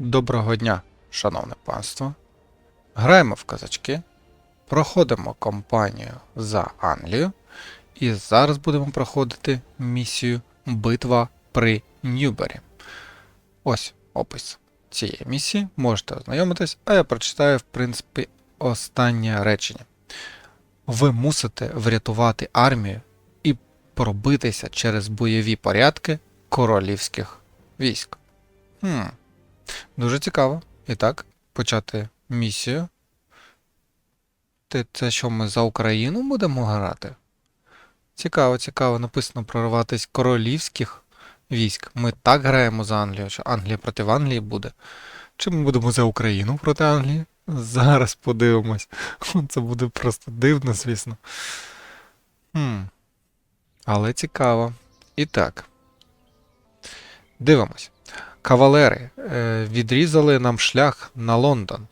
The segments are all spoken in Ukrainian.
Доброго дня, шановне панство. Граємо в казачки, проходимо кампанію за Англію, і зараз будемо проходити місію Битва при Ньюбері. Ось опис цієї місії. Можете ознайомитись, а я прочитаю, в принципі, останнє речення. Ви мусите врятувати армію і пробитися через бойові порядки королівських військ. Хм. Дуже цікаво. І так, почати місію. Ти це що ми за Україну будемо грати? Цікаво, цікаво. Написано прорватися королівських військ. Ми так граємо за Англію, що Англія проти Англії буде. Чи ми будемо за Україну проти Англії? Зараз подивимось. Це буде просто дивно, звісно. Хм. Але цікаво. І так. Дивимось. Кавалери е, відрізали нам шлях на Лондон.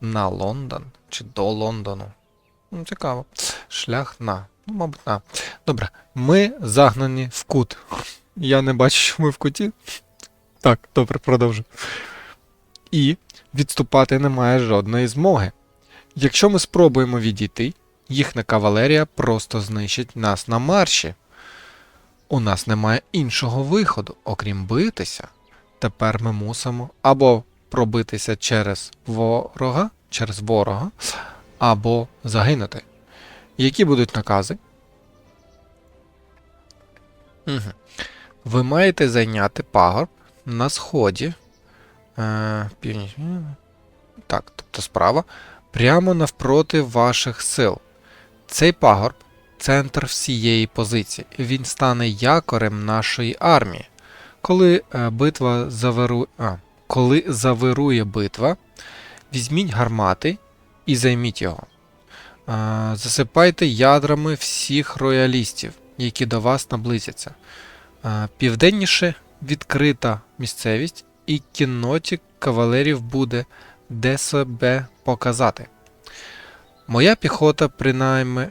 На Лондон? Чи до Лондону? Ну, цікаво. Шлях на. Ну, мабуть, на. Добре. Ми загнані в кут. Я не бачу, що ми в куті. Так, добре, продовжу. І відступати немає жодної змоги. Якщо ми спробуємо відійти, їхня кавалерія просто знищить нас на марші. У нас немає іншого виходу, окрім битися. Тепер ми мусимо або пробитися через ворога, через ворога, або загинути. Які будуть накази? Угу. Ви маєте зайняти пагорб на сході. Е, північ. Так, тобто справа. Прямо навпроти ваших сил. Цей пагорб центр всієї позиції. Він стане якорем нашої армії. Коли е, битва заверу... а, коли завирує битва, візьміть гармати і займіть його. Е, засипайте ядрами всіх роялістів, які до вас наблизяться. Е, південніше відкрита місцевість, і кінноті кавалерів буде де себе показати. Моя піхота принаймні.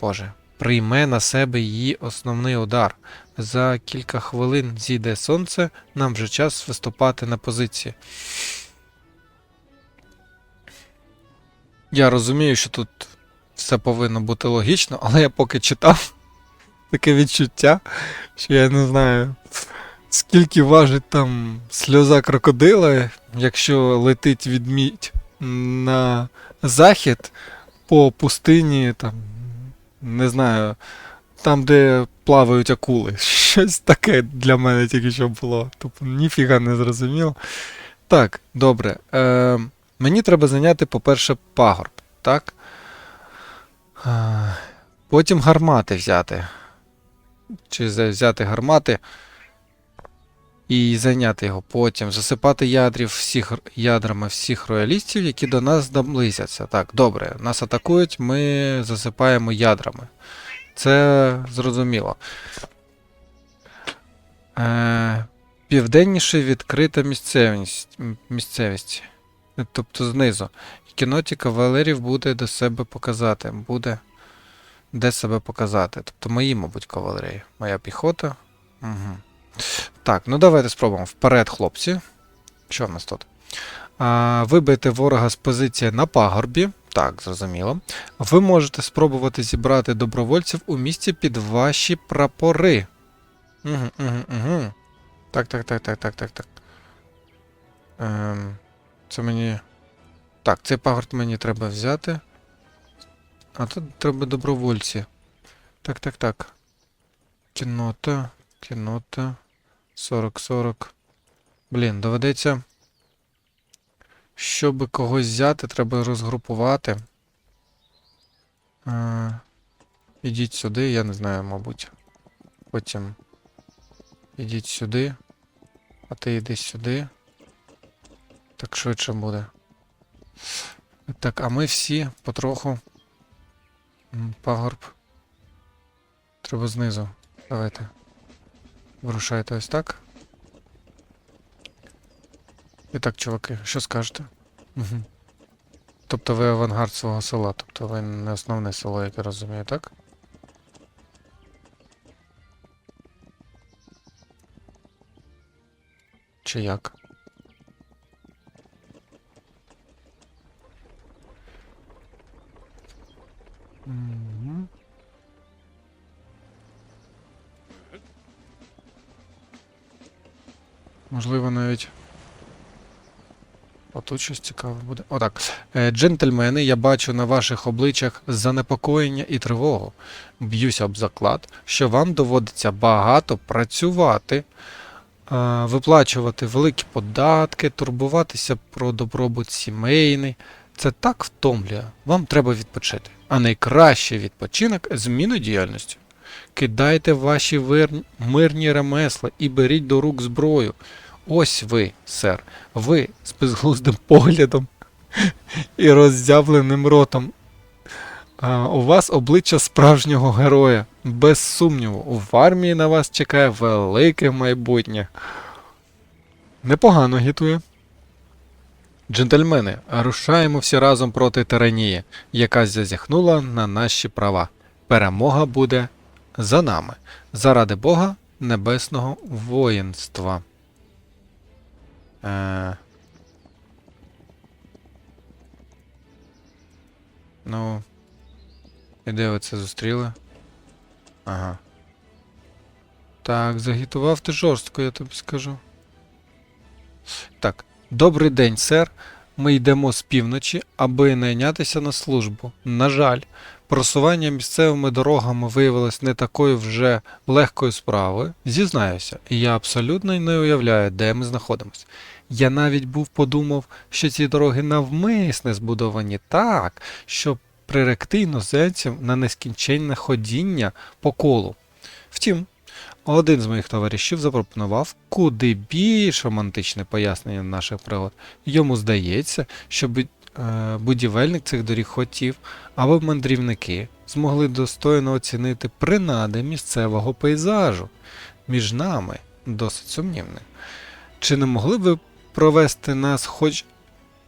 Боже, прийме на себе її основний удар. За кілька хвилин зійде сонце, нам вже час виступати на позиції. Я розумію, що тут все повинно бути логічно, але я поки читав таке відчуття, що я не знаю, скільки важить там сльоза крокодила, якщо летить відмідь на захід по пустині, там, не знаю, там, де плавають акули. Щось таке для мене тільки що було. Тобто ніфіга не зрозуміло. Так, добре. Е, мені треба зайняти, по-перше, пагорб, так? Е, потім гармати взяти. Чи взяти гармати і зайняти його. Потім засипати ядрів всіх, ядрами всіх роялістів, які до нас наблизяться. Так, добре, нас атакують, ми засипаємо ядрами. Це зрозуміло. Е, південніше відкрита місцевість, місцевість. Е, Тобто знизу. Кіноті кавалерів буде до себе показати. Буде де себе показати. Тобто мої, мабуть, кавалерії. Моя піхота. Угу. Так, ну давайте спробуємо. Вперед, хлопці. Що в нас тут? Вибити ворога з позиції на пагорбі. Так, зрозуміло. Ви можете спробувати зібрати добровольців у місті під ваші прапори. Угу, угу, угу. Так, так, так, так, так, так, так. Ем, це мені. Так, цей пагорб мені треба взяти. А тут треба добровольці. Так, так, так. Кінота, кінота. 40-40. Блін, доведеться. Щоб когось взяти, треба розгрупувати. А, ідіть сюди, я не знаю, мабуть. Потім. Ідіть сюди. А ти йди сюди. Так швидше буде. Так, а ми всі потроху. Пагорб. Треба знизу. Давайте. Вирушайте ось так. І так, чуваки, що скажете? Угу. Тобто ви авангард свого села, тобто ви не основне село, як я розумію, так? Чи як? Отут щось цікаве буде. Отак. Е, джентльмени, я бачу на ваших обличчях занепокоєння і тривогу. Б'юся об заклад, що вам доводиться багато працювати, е, виплачувати великі податки, турбуватися про добробут сімейний. Це так втомлює. Вам треба відпочити. А найкращий відпочинок зміну діяльності. Кидайте ваші мирні ремесла і беріть до рук зброю. Ось ви, сер, ви з безглуздим поглядом і роззявленим ротом. А, у вас обличчя справжнього героя. Без сумніву, в армії на вас чекає велике майбутнє. Непогано гітує. Джентльмени, рушаємо всі разом проти тиранії, яка зазіхнула на наші права. Перемога буде за нами. Заради Бога небесного воїнства. Е... Ну. І де ви це зустріли? Ага. Так, загітував ти жорстко, я тобі скажу. Так, добрий день, сер. Ми йдемо з півночі, аби найнятися на службу. На жаль, просування місцевими дорогами виявилось не такою вже легкою справою. Зізнаюся, я абсолютно не уявляю, де ми знаходимося. Я навіть був подумав, що ці дороги навмисне збудовані так, щоб приректи іноземців на нескінченне ходіння по колу. Втім, один з моїх товаришів запропонував куди більш романтичне пояснення наших пригод. Йому здається, що е, будівельник цих доріг хотів, аби мандрівники змогли достойно оцінити принади місцевого пейзажу. Між нами досить сумнівне. Чи не могли б ви провести нас хоч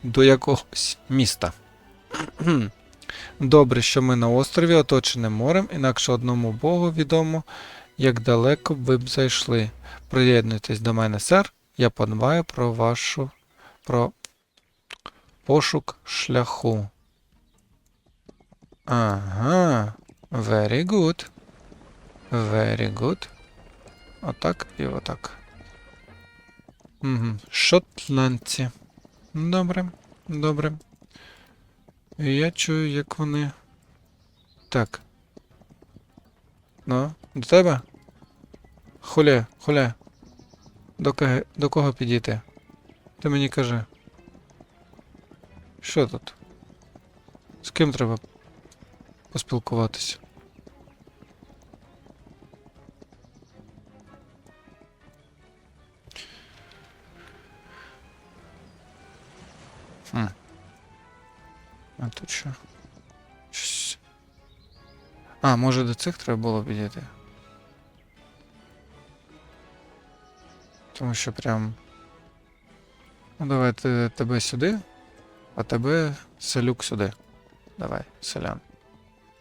до якогось міста? Добре, що ми на острові, оточені морем, інакше одному Богу відомо, як далеко б ви б зайшли. Приєднуйтесь до мене, сер. Я подбаю про вашу про пошук шляху. Ага. Very good. Very good. Отак і отак. Угу. Шотландці. Добре, добре. Я чую, як вони. Так. Ну, до тебе? Хуля, хуля. До кого, до кого підійти? Ти мені кажи. Що тут? З ким треба поспілкуватися? Хм. А тут що? Щось. А, може до цих треба було підійти? Тому що прям. Ну давай ти, тебе сюди, а тебе селюк сюди. Давай, селян.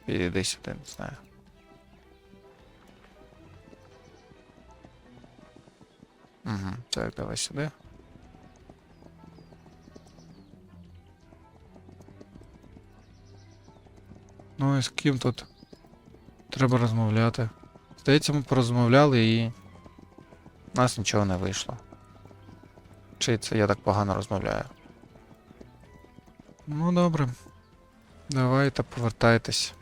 Підійди сюди, не знаю. Угу, так, давай сюди. Ну і з ким тут Треба розмовляти? Здається, ми порозмовляли і. У нас нічого не вийшло. Чи це я так погано розмовляю? Ну добре. Давайте повертайтесь.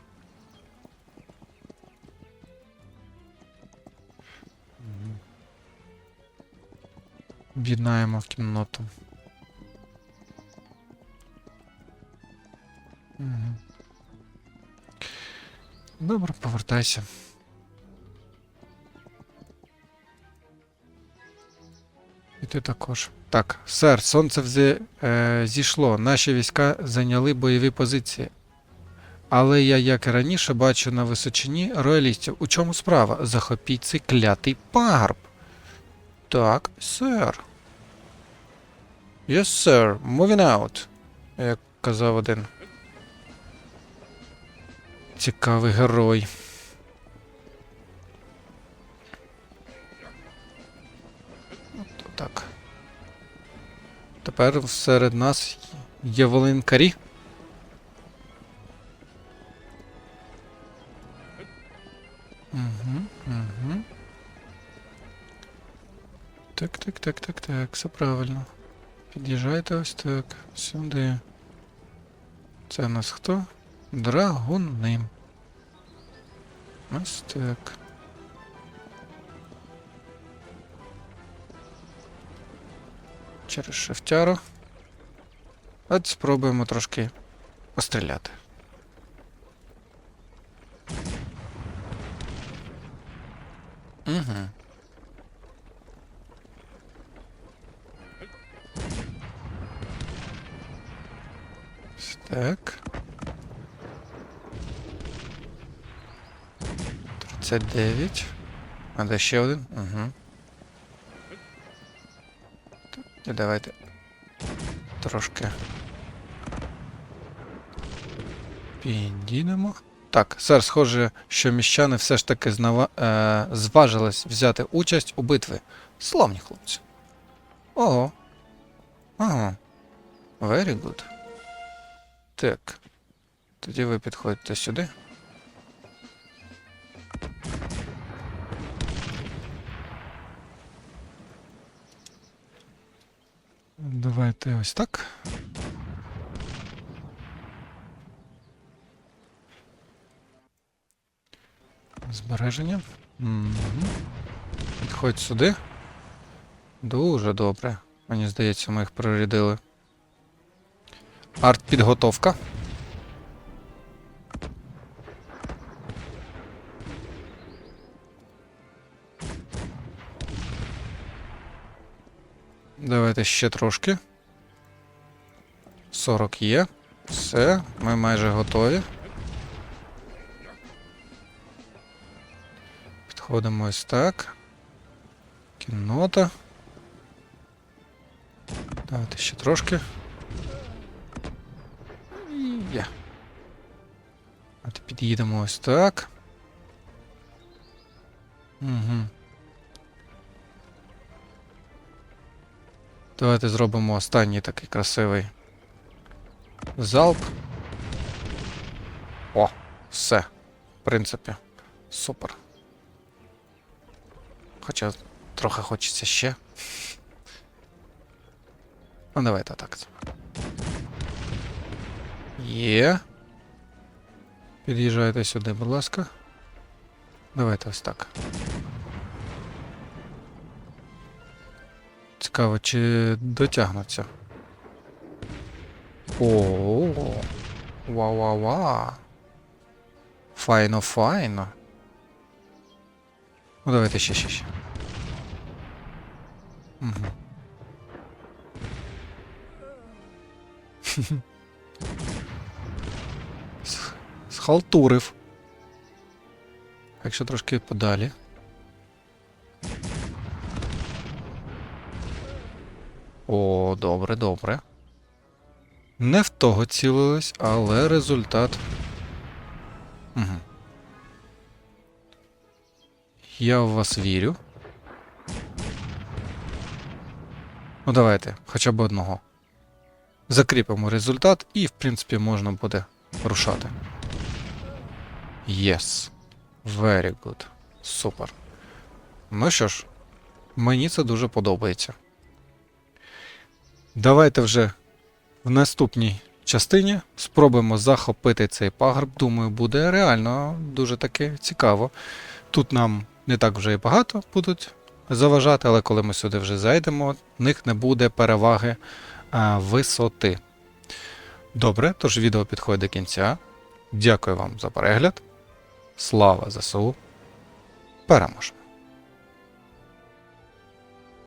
Об'єднаємо кімнату. Добре, повертайся. І ти також. Так, сер, сонце вже е, зійшло. Наші війська зайняли бойові позиції. Але я, як і раніше, бачу на височині роялістів. У чому справа? Захопіть цей клятий пагорб. Так, сер. Yes, sir. Moving out. Як казав один. Цікавий герой. От так. Тепер серед нас є волинкарі. Угу, угу. Так, Так, так, так, так, все правильно. Під'їжджайте ось так, сюди. Це у нас хто? Драгуни. Ось так. Через шефтяру. От спробуємо трошки постріляти. Угу. 39. А де ще один? Угу. І давайте трошки підійдемо. Так, сер, схоже, що міщани все ж таки знава... е... зважились взяти участь у битві. Славні хлопці. Ого. Ага. Very good. Так. Тоді ви підходите сюди. Давайте ось так. Збереження. Підходь сюди. Дуже добре. Мені здається, ми їх прорядили. Арт-підготовка. Давайте ще трошки. 40 є. Все, ми майже готові. Підходимо ось так. Кіннота. Давайте ще трошки. Є. От під'їдемо ось так. Угу. Давайте зробимо останній такий красивий залп. О, все. В принципі, супер. Хоча трохи хочеться ще. Ну, давайте так. Є. Під'їжджайте сюди, будь ласка. Давайте ось так. Цікаво, чи дотягнуться. О, ва-ва-ва. Файно, файно. Ну, давайте ще, ще, ще. Угу. Схалтурив. Якщо трошки подалі. О, добре, добре. Не в того цілились, але результат. Угу. Я в вас вірю. Ну, давайте, хоча б одного. Закріпимо результат і, в принципі, можна буде рушати. Yes. Very good. Супер. Ну що ж, мені це дуже подобається. Давайте вже в наступній частині спробуємо захопити цей пагорб. Думаю, буде реально дуже таки цікаво. Тут нам не так вже і багато будуть заважати, але коли ми сюди вже зайдемо, в них не буде переваги а, висоти. Добре, тож відео підходить до кінця. Дякую вам за перегляд. Слава ЗСУ. Переможемо!